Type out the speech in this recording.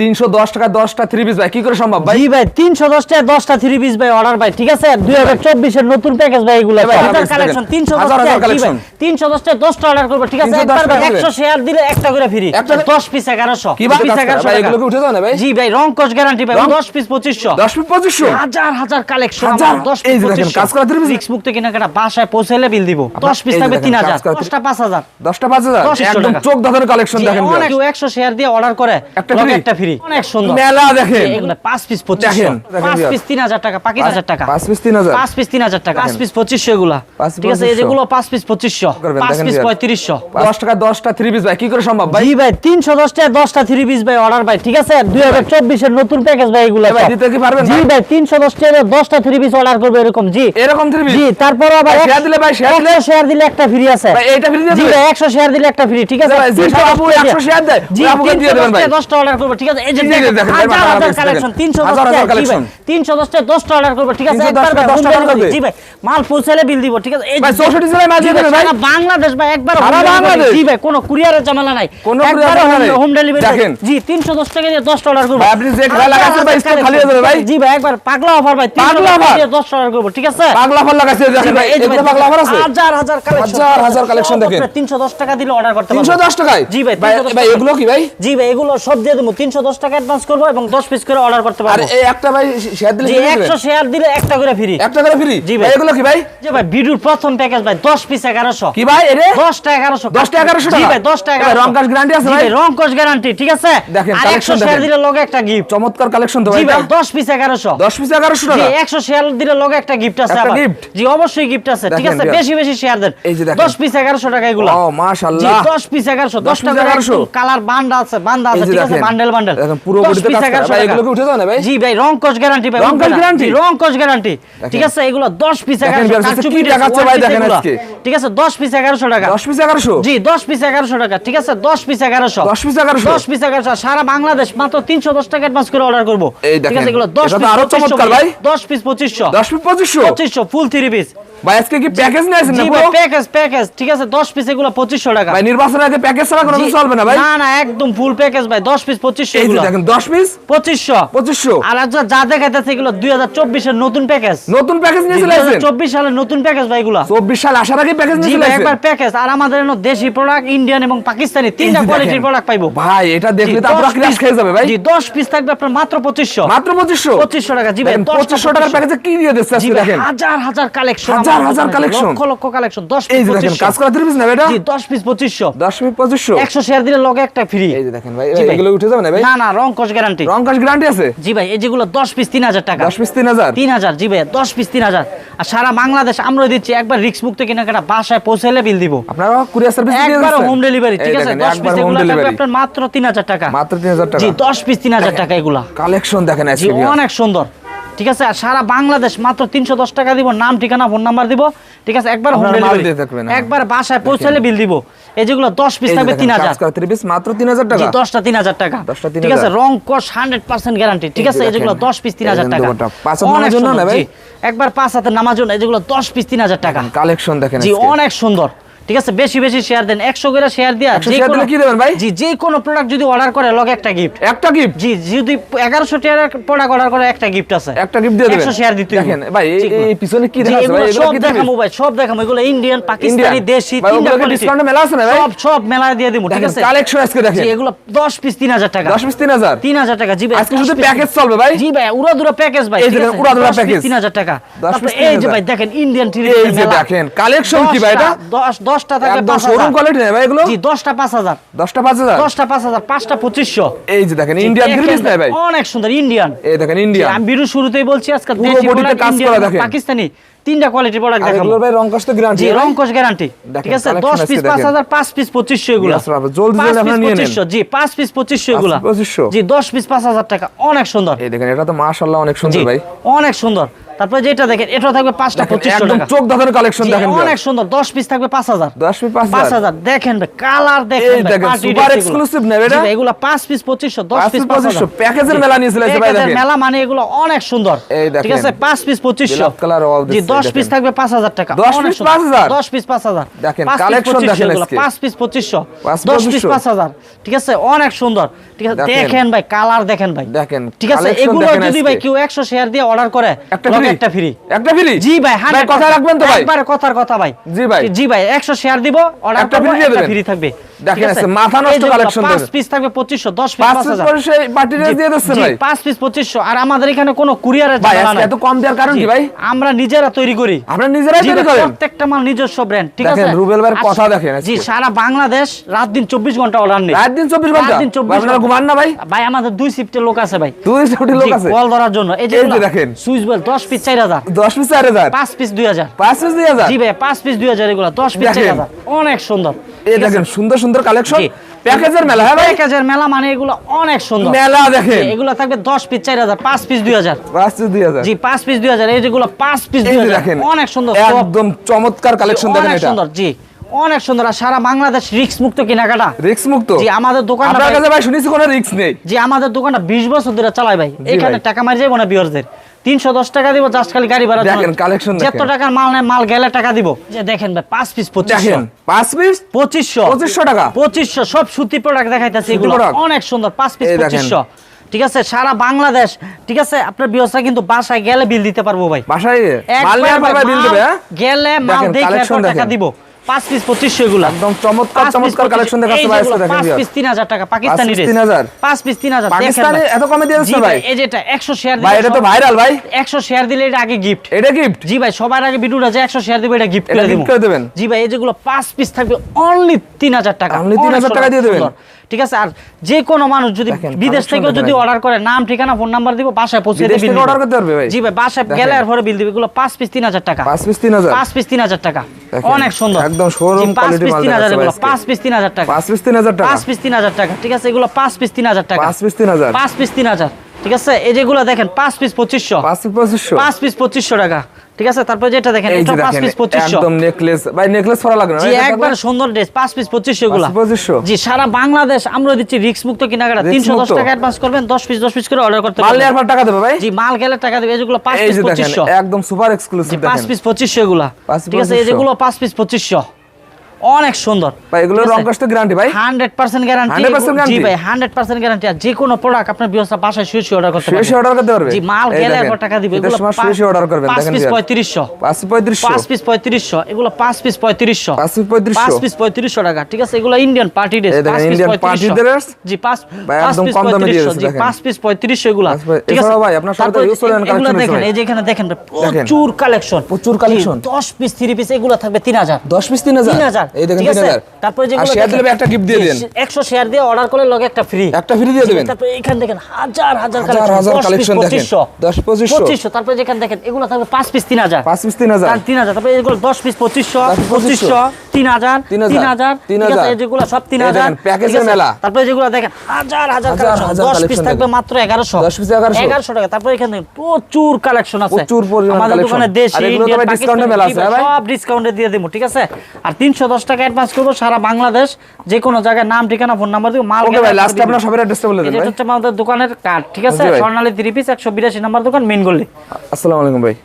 তিনশো দশ টাকা দশটা থ্রি পিস ভাই কি করে সম্ভব ভাই? ভাই তিনশো দশটা দশটা থ্রি পিস ভাই অর্ডার ভাই ঠিক আছে? দুই হাজার চব্বিশের নতুন প্যাকেজ ভাই এগুলো ভাই, হাজার হাজার কালেকশন দেখেন। তিনশো হাজার হাজার দশটা collection। তিনশো দশটা দশটা অর্ডার করব ঠিক আছে? 310 একবার ভাই টাকা একশো শেয়ার দিলে একটা করে ফ্রি দশ পিস এগারোশো। কি পিস এগারোশো ভাই, টাকা। এগুলো কি উঠে যাবে না ভাই? জি ভাই রং কোচ গ্যারান্টি ভাই দশ পিস পঁচিশশো। দশ পিস পঁচিশশো। হাজার হাজার কালেকশন দশ পিস কাজ করা three piece? মুক্ত কেনাকাটা বাসায় পৌঁছাইলে বিল দিব। দশ পিস থাকবে তিন হাজার। দশটা পাঁচ হাজার। দশটা পাঁচ হাজার। একদম চোখ ধাঁধানো কালেকশন দেখেন একশো শেয়ার দিয়ে অর্ডার করে। একটা ফ্রি অনেক সুন্দর। মেলা দেখেন। এগুলো পাঁচ পিস পঁচিশশো। দেখেন, দেখেন পাঁচ বিয়ার। পিস তিন হাজার টাকা পাঁচ হাজার টাকা। পাঁচ পিস তিন হাজার। পাঁচ পিস তিন হাজার টাকা। পাঁচ পিস পঁচিশশো এগুলা। ঠিক আছে এই 2500 যেগুলো পাঁচ পিস পঁচিশশো। করবেন, পাঁচ দেখেন পিস বিয়ার। পঁয়ত্রিশশো। দশ টাকা দশটা থ্রি পিস ভাই কি করে সম্ভব ভাই? জি ভাই তিনশো দশটা দশটা থ্রি পিস ভাই অর্ডার ভাই ঠিক আছে? দুই হাজার চব্বিশের নতুন প্যাকেজ ভাই এগুলো ভাই, দিতে কি পারবেন জি ভাই? ভাই তিনশো দশটা দশটা থ্রি পিস অর্ডার করবে এরকম জি। এরকম থ্রি পিস জি তারপর আবার share দিলে ভাই, দিলে? শেয়ার দিলে একটা ফ্রি আছে। ভাই, এইটা free দিয়ে জি ভাই একশো শেয়ার দিলে একটা ফ্রি ঠিক আছে? ভাই, যেসব 310 আপু টাকা 100 share দেয়, জি ওই দিয়ে দেবেন ভাই। 310 দশটা অর্ডার করবে ঠিক আছে? এই যে হাজার হাজার কালেকশন হাজার অর্ডার করবে ঠিক আছে একবার ভাই, দশটা home করবে? জি ভাই মাল পৌঁছালে বিল দিব ঠিক আছে এই ভাই, 64 জেলায় মাল জি ভাই, দেবে ভাই? সারা বাংলাদেশ ভাই একবার সারা home delivery, বাংলাদেশ? জি ভাই কোনো কুরিয়ারের ঝামেলা নাই কোনো একবার courier ঝামেলা নেই। হোম ডেলিভারি দেখেন। জি তিনশো দশ টাকা দিয়ে দশটা অর্ডার করব আপনি যে খেলা লাগাচ্ছেন ভাই, স্টক খালি হয়ে যাবে ভাই। জি ভাই একবার পাগলা অফার ভাই তিনশো পাগলা টাকা offer? দিয়ে দশটা অর্ডার করব ঠিক আছে পাগলা ফল লাগাচ্ছে দেখেন ভাই, ভাই এই যে পাগলা ফল আছে হাজার হাজার collection। হাজার হাজার collection দেখেন। 310 টাকা দিলে অর্ডার করতে পারবেন দশ টাকায় জি ভাই, ভাই 310। এগুলো কি ভাই জি ভাই এগুলো সব দিয়ে দেবো 310 টাকা অ্যাডভান্স করব এবং 10 পিস করে অর্ডার করতে পারব। এই একটা ভাই শেয়ার দিলে 100 শেয়ার দিলে একটা করে ফ্রি একটা করে ফ্রি জি ভাই। ভাই। এগুলো কি ভাই? জি ভাই ভিডিওর প্রথম প্যাকেজ ভাই 10 পিস 1100 কি ভাই এরে 10 টা 1100 10 টা 1100 জি ভাই 10 টা এ ভাই, 1100 রং কাজ guarantee আছে ভাই? রং গ্যারান্টি ঠিক আছে? দেখেন, আর 100 শেয়ার দিলে লগে একটা গিফট চমৎকার কালেকশন তো ভাই 10 পিস 1100 দশ পিস এগারোশো। টাকা? 100 শেয়ার দিলে লগে একটা গিফট আছে আবার? জি অবশ্যই গিফট আছে ঠিক আছে? বেশি বেশি শেয়ার দেন। 10 পিস 1100 টাকা এগুলো। ও জি মাশাআল্লাহ 10 পিস 1100 10 10 টাকা 1100 কালার বান্ডা আছে বান্ডা আছে ঠিক আছে? দেখেন। বান্ডেল দেখেন, পুরো বডিতে কাজ করা। ভাই, এগুলো কি উঠে যাবে না ভাই? জি ভাই রং কোচ গ্যারান্টি ভাই রং উঠবে কোচ না। guarantee? জি, রং কোচ গ্যারান্টি ঠিক আছে এগুলো 10 পিস দেখেন, 1100 বিয়ার কাছে কারচুপি কি dress, দেখাচ্ছে ভাই, দেখেন আজকে। ঠিক আছে 10 পিস 1100 টাকা দশ পিস এগারোশো জি 10 পিস 1100 টাকা ঠিক আছে 10 পিস 1100 10 piece 1100 10 পিস 1100 সারা বাংলাদেশ মাত্র 310 টাকা অ্যাডভান্স করে অর্ডার করব ঠিক আছে এগুলো 10 পিস আরও চমৎকার ভাই। 10 পিস 2500 দশ পিস পঁচিশশো 2500 ফুল 3 পিস ভাই আজকে কি প্যাকেজ না প্যাকেজ প্যাকেজ ঠিক আছে 10 পিস এগুলো 2500 টাকা ভাই নির্বাচনের আগে প্যাকেজ ছাড়া কোনো কিছু চলবে না ভাই না না একদম ফুল প্যাকেজ ভাই 10 পিস 2500 এই যে দেখেন পিস 2500 পঁচিশশো। আর আচ্ছা যা দেখাইতেছে এগুলো 2024 এর নতুন প্যাকেজ নতুন প্যাকেজ নিয়ে চলে আসেন 2024 সালের নতুন প্যাকেজ ভাই এগুলো। চব্বিশ সাল আসার আগে প্যাকেজ নিয়ে চলে আসেন একবার প্যাকেজ আর আমাদের এনো দেশি প্রোডাক্ট ইন্ডিয়ান এবং পাকিস্তানি তিনটা কোয়ালিটির প্রোডাক্ট পাইবো। ভাই এটা দেখলে তো আপনারা ক্রাশ খেয়ে যাবে ভাই। জি 10 পিস থাকবে আপনার মাত্র 2500 মাত্র পঁচিশশো? 2500 টাকা। জি ভাই দেখেন, 10 টা পঁচিশশো টাকার প্যাকেজে কি দিয়ে দিচ্ছে আজকে দেখেন? হাজার হাজার কালেকশন হাজার হাজার collection। Lakh lakh collection 10 piece যে কাজ করা থ্রি পিস নেবে এটা জি 10 পিস 2500 দশ পিস পঁচিশশো। 100 শেয়ার দিলে লগে একটা ফ্রি এই যে দেখেন ভাই। এগুলো উঠে যাবে না ভাই? না না রং কস গ্যারান্টি রং কাজ গ্যারান্টি আছে? জি ভাই এই যেগুলো 10 পিস 3000 টাকা। দশ পিস তিন হাজার? 3000 জি ভাই 10 পিস 3000 আর সারা বাংলাদেশ আমরা দিচ্ছি একবার রিস্ক মুক্ত কেনাকাটা বাসায় বিল দিব। আপনারা কুরিয়ার সার্ভিস একবার হোম ডেলিভারি ঠিক আছে? 10 পিস এগুলো আপনার মাত্র 3000 টাকা। মাত্র তিন হাজার টাকা। জি 10 পিস 3000 টাকা এগুলা। কালেকশন দেখেন আজকে। অনেক সুন্দর। ঠিক আছে? আর সারা বাংলাদেশ মাত্র 310 টাকা দিব নাম ঠিকানা ফোন নাম্বার দিব। ঠিক আছে? একবার হোম ডেলিভারি দিয়ে হ্যাঁ। একবার বাসায় পৌঁছালে বিল দিব। এই যেগুলো 10 পিস থাকবে 3000 কাজ করা থ্রি পিস মাত্র তিন হাজার টাকা। জি 10টা 3000 টাকা। 10টা ঠিক আছে রং কস 100% গ্যারান্টি ঠিক আছে এই যেগুলো দেখেন, 10 পিস এই 3000 টাকা। পাঁচ হাত জন্য না ভাই? একবার পাঁচ হাতে নামার জন্য এই যেগুলো 10 পিস 3000 টাকা। কালেকশন দেখেন জি অনেক সুন্দর। ঠিক আছে? বেশি বেশি শেয়ার দেন। 100 করে শেয়ার দিয়া 100 share কি দেবেন ভাই? জি যে কোনো প্রোডাক্ট যদি অর্ডার করে লগে একটা গিফট একটা গিফট জি যদি 1100 টাকার প্রোডাক্ট অর্ডার করে একটা গিফট আছে। একটা গিফট দিয়ে দেবেন। 100 শেয়ার দিতে দেখেন ভাই এই- পিছনে কি দেখাচ্ছে এগুলো ভাই সব দেখামু ভাই সব দেখামু এগুলো ইন্ডিয়ান পাকিস্তানি দেশি তিনটা এ মেলা আছে না ভাই? সব সব মেলায় দিয়ে দেবো ঠিক আছে? কালেকশন আজকে দেখেন। জি এগুলো 10 পিস 3000 টাকা। 10 পিস 3000 3000 টাকা জি ভাই আজকে শুধু প্যাকেজ চলবে ভাই? জি ভাই উড়াদুরা প্যাকেজ ভাই এই দেখেন, আছে? উড়াদুরা 10 piece 3000 টাকা। 10 তারপরে এই যে ভাই দেখেন ইন্ডিয়ান টি এই যে দেখেন, collection কি ভাই এটা? 10 10টা থাকবে একদম 5000 শোরুম কোয়ালিটি নেই ভাই এগুলো? জি 10টা 5000 দশটা পাঁচ হাজার? 10টা 5000 5টা 2500 এই যে দেখেন ইন্ডিয়ান ভাই। অনেক সুন্দর ইন্ডিয়ান এই দেখেন ইন্ডিয়ান আমি ভিডিও শুরুতেই বলছি আজকে দেশি কাজ করা দেখেন। পাকিস্তানি তিনটা কোয়ালিটির প্রোডাক্ট দেখাবো। এগুলোর ভাই রং কষ্ট গ্যারান্টি জি রং কোশ গ্যারান্টি ঠিক আছে 10 পিস দেখেন। 5000 5 পিস 2500 এগুলো। জলদি জলদি আপনারা নিয়ে নেন। জি 5 পিস 2500 এগুলো। 2500 জি 10 পিস 5000 টাকা অনেক সুন্দর। এই দেখেন এটা তো মাশাআল্লাহ অনেক সুন্দর ভাই। অনেক সুন্দর। তারপরে যেটা দেখেন এটা থাকবে পাঁচটা পঁচিশশো টাকা। চোখ ধাঁধানো কালেকশন দেখেন অনেক সুন্দর দশ পিস থাকবে পাঁচ হাজার। 10 পিস পাঁচ হাজার। দেখেন কালার দেখেন এগুলো। নেবে এটা? এগুলো পাঁচ পিস পঁচিশশো দশ পিস পিস পাঁচ 2500 হাজার। প্যাকেজের মেলা নিয়েছিল প্যাকেজের মেলা মানে এগুলো অনেক সুন্দর। ঠিক আছে পাঁচ পিস পঁচিশশো। This জি দশ পিস থাকবে পাঁচ হাজার টাকা 10 অনেক piece সুন্দর। 5000 দশ পিস পাঁচ হাজার। দেখেন, পাঁচ 2500 দেখেন পাঁচ পিস পঁচিশশো। দশ পিস পাঁচ হাজার। ঠিক আছে অনেক সুন্দর। ঠিক আছে দেখেন। ভাই কালার দেখেন ভাই। দেখেন, ঠিক আছে এগুলো যদি ভাই কেউ একশো শেয়ার দিয়ে অর্ডার করে একটা একটা ফ্রি একটা ফ্রি জি ভাই হ্যাঁ কথা রাখবেন তো ভাই। একবার কথার কথা ভাই। জি ভাই। জি ভাই 100 শেয়ার দিব অর্ডার একটা। ফ্রি থাকবে। দেখেন আছে? মাথা নষ্ট পিস থাকবে 2500 10 পিস 5000 করে সেই পার্টি দিয়ে দিচ্ছেন ভাই। পাঁচ পিস 2500 আর আমাদের এখানে কোনো কুরিয়ারের ভাই ঝামেলা আজকে নাই। এত কম দেওয়ার কারণ কি ভাই? আমরা নিজেরা তৈরি করি। আপনারা নিজেরাই তৈরি ভাই, প্রত্যেকটা মাল নিজস্ব ব্র্যান্ড ঠিক দেখেন, রুবেল ভাইয়ের কথা দেখেন জি সারা বাংলাদেশ রাত দিন 24 ঘণ্টা অর্ডার নেই রাত দিন 24 ঘণ্টা? রাত দিন 24 ঘণ্টা। ঘুমান না ভাই? ভাই আমাদের দুই শিফটের লোক আছে ভাই। দুই কোটি লোক আছে। কল ধরার জন্য। এই যে দেখেন। Switch bell 10 piece 4000 10 piece 4000 5 piece 2000 পাঁচ পিস 2000 জি ভাই পাঁচ পিস দুই হাজার এগুলো দশ পিস দেখেন। চার হাজার। অনেক সুন্দর। এই দেখেন সুন্দর সুন্দর কালেকশন প্যাকেজের মেলা হ্যাঁ ভাই? প্যাকেজের মেলা মানে এগুলো অনেক সুন্দর। মেলা দেখেন। এগুলো থাকবে দশ পিস চার হাজার পাঁচ পিস দুই হাজার। পাঁচ পিস 2000 জি পাঁচ পিস দুই হাজার। এই যেগুলো পাঁচ পিস এই দুই যে হাজার। দেখেন অনেক সুন্দর একদম চমৎকার কালেকশন দেখেন অনেক এটা। সুন্দর জি অনেক সুন্দর। আর সারা বাংলাদেশ রিক্স মুক্ত কেনাকাটা। রিস্ক মুক্ত? জি আমাদের দোকানটা আপনার ভাই- কাছে ভাই শুনেছি কোনো রিস্ক নেই। জি আমাদের দোকানটা বিশ বছর ধরে চালাই ভাই। এখানে টাকা মারি যাব না বিয়ারদের তিনশো দশ টাকা দিব জাস্ট খালি গাড়ি ভাড়া দেখেন, যত দেখেন। টাকার মাল নেয় মাল গেলে টাকা দিব। যে দেখেন ভাই পাঁচ পিস পঁচিশশো। দেখেন পাঁচ পিস পঁচিশশো। 2500 টাকা? পঁচিশশো সব সুতি প্রোডাক্ট দেখাইতেছে এগুলো। অনেক সুন্দর পাঁচ পিস। পঁচিশশো। ঠিক আছে সারা বাংলাদেশ ঠিক আছে আপনার বিয়সা কিন্তু বাসায় গেলে বিল দিতে পারব ভাই। বাসায় হ্যাঁ? গেলে মাল দেখেন, দেখে টাকা দিব। পাঁচ পিস পঁচিশশো এগুলো। একদম চমৎকার চমৎকার কালেকশন দেখাচ্ছে ভাই আজকে দেখেন পাঁচ পিস তিন হাজার টাকা পাকিস্তানি dress। 3000 পাঁচ পিস তিন হাজার দেখেন পাকিস্তানি এত কমে দিয়ে দিচ্ছে ভাই? এই যেটা একশো শেয়ার ভাই এটা তো ভাইরাল ভাই। একশো শেয়ার দিলে এটা আগে গিফট এটা গিফট জি ভাই সবার আগে ভিডিওটা যে একশো শেয়ার দেবে এটা গিফট করে দেবেন? জি ভাই এই যেগুলো পাঁচ পিস থাকবে অনলি তিন হাজার টাকা। তিন 3000 টাকা দিয়ে দেবেন? ঠিক আছে আর যে কোনো মানুষ যদি বিদেশ দেখেন যদি অর্ডার করে নাম ঠিকানা ফোন নাম্বার দিব বাসায় পৌঁছে বিদেশ দেবে থেকে order করতে পারবে ভাই? জি ভাই বাসায় গেলে আর পরে বিল দিবে এগুলো পাঁচ পিস তিন হাজার টাকা পাঁচ পিস 3000 পাঁচ পিস তিন হাজার টাকা অনেক সুন্দর একদম quality পিস মাল তিন হাজার দেখাচ্ছে এগুলো ভাই আজকে। পাঁচ পিস তিন হাজার টাকা পাঁচ পিস 3000 টাকা পাঁচ পিস তিন হাজার টাকা ঠিক আছে এগুলো পাঁচ পিস তিন হাজার টাকা পাঁচ পিস 3000 পাঁচ পিস তিন হাজার ঠিক আছে এই যেগুলো দেখেন পাঁচ পিস পঁচিশশো পাঁচ পিস 2500 পাঁচ পিস পঁচিশশো টাকা ঠিক আছে? তারপর যেটা দেখেন এটা যে পাঁচ পিস 2500 একদম নেকলেস ভাই নেকলেস পরা লাগবে না জি একবার সুন্দর ড্রেস পাঁচ পিস 2500 গুলা 2500 জি সারা বাংলাদেশ আমরা দিচ্ছি রিস্ক মুক্ত কেনাকাটা। Risk তিনশো দশ মুক্ত। টাকা অ্যাডভান্স করবেন দশ পিস দশ পিস করে অর্ডার করতে মাল পারবেন। নেওয়ার পর টাকা দেবে ভাই? জি মাল গেলে টাকা দেবে যেগুলো পাঁচ এই পিস যে দেখেন পঁচিশশো। একদম সুপার এক্সক্লুসিভ পাঁচ দেখেন। পিস 2500 গুলা ঠিক আছে এই 2500 যেগুলো পাঁচ পিস পঁচিশশো। অনেক সুন্দর। ভাই এগুলো রং কাস্ট গ্যারান্টি ভাই। হান্ড্রেড পার্সেন্ট গ্যারান্টি 100% জি ভাই হান্ড্রেড পার্সেন্ট গ্যারান্টি আর যে কোনো প্রোডাক্ট আপনার বিহসা বাসায় শুয়ে শুয়ে অর্ডার করতে শুয়ে শুয়ে অর্ডার করতে পারবে। জি মাল গেলে দেখেন, টাকা দিবে। এগুলো শুয়ে শুয়ে অর্ডার করবেন পাঁচ দেখেন পিস viewers। পঁয়ত্রিশশো। পাঁচ পিস 3500 পাঁচ পিস পঁয়ত্রিশশো। এগুলো পাঁচ পিস পঁয়ত্রিশশো। পাঁচ পিস 3500 পাঁচ পিস পঁয়ত্রিশশো টাকা। ঠিক আছে এগুলো ইন্ডিয়ান পার্টি ড্রেস এই দেখেন, পাঁচ পিস Indian party পঁয়ত্রিশশো। dress? জি পাঁচ ভাই, পাঁচ একদম পিস কম দামে দিয়ে জি দেখেন। পাঁচ পিস পঁয়ত্রিশশো এগুলো। ঠিক আছে? ভাই, আপনার সাথে use করেন এগুলো দেখেন এই যে এখানে দেখেন। প্রচুর কালেকশন প্রচুর কালেকশন দশ পিস থ্রি পিস এগুলো থাকবে তিন হাজার। 10 পিস 3000 তিন হাজার? এই দেখেন 3000 তারপরে যেগুলো শেয়ার দিলে একটা গিফট দিয়ে দেন। একশো শেয়ার দিয়ে অর্ডার করলে লগে একটা ফ্রি একটা ফ্রি দিয়ে দেবেন। তারপরে এখানে দেখেন হাজার হাজার হাজার হাজার কালেকশন দেখেন। 10 2500 2500 তারপরে যেখানে দেখেন এগুলো থাকবে পাঁচ পিস তিন হাজার। পাঁচ পিস 3000 তার তিন হাজার তারপরে এগুলো দশ পিস পঁচিশশো 10 তিন হাজার তিন হাজার ঠিক 3000 আছে, যেগুলো সব তিন হাজার দেখেন, package ঠিক এর আছে? মেলা। তারপরে যেগুলো দেখেন হাজার হাজার হাজার কালেকশন হাজার দশ পিস থাকবে মাত্র এগারোশো। 10 পিস 1100 এগারোশো টাকা। তারপরে এখানে প্রচুর কালেকশন আছে। প্রচুর আমাদের দোকানে দেশি? সব ডিসকাউন্টে দিয়ে দেবো ঠিক আছে? আর তিনশো দশ টাকা অ্যাডভান্স করব সারা বাংলাদেশ যে কোনো জায়গায় নাম ঠিকানা ফোন নাম্বার দিব মাল ওকে গেলে লাস্টে আপনার সবের অ্যাড্রেসটা বলে দেন এটা হচ্ছে আমাদের দোকানের কার্ড ঠিক আছে। স্বর্ণালী থ্রি পিস একশো বিরাশি নাম্বার দোকান গলি। আসসালামু আলাইকুম ভাই।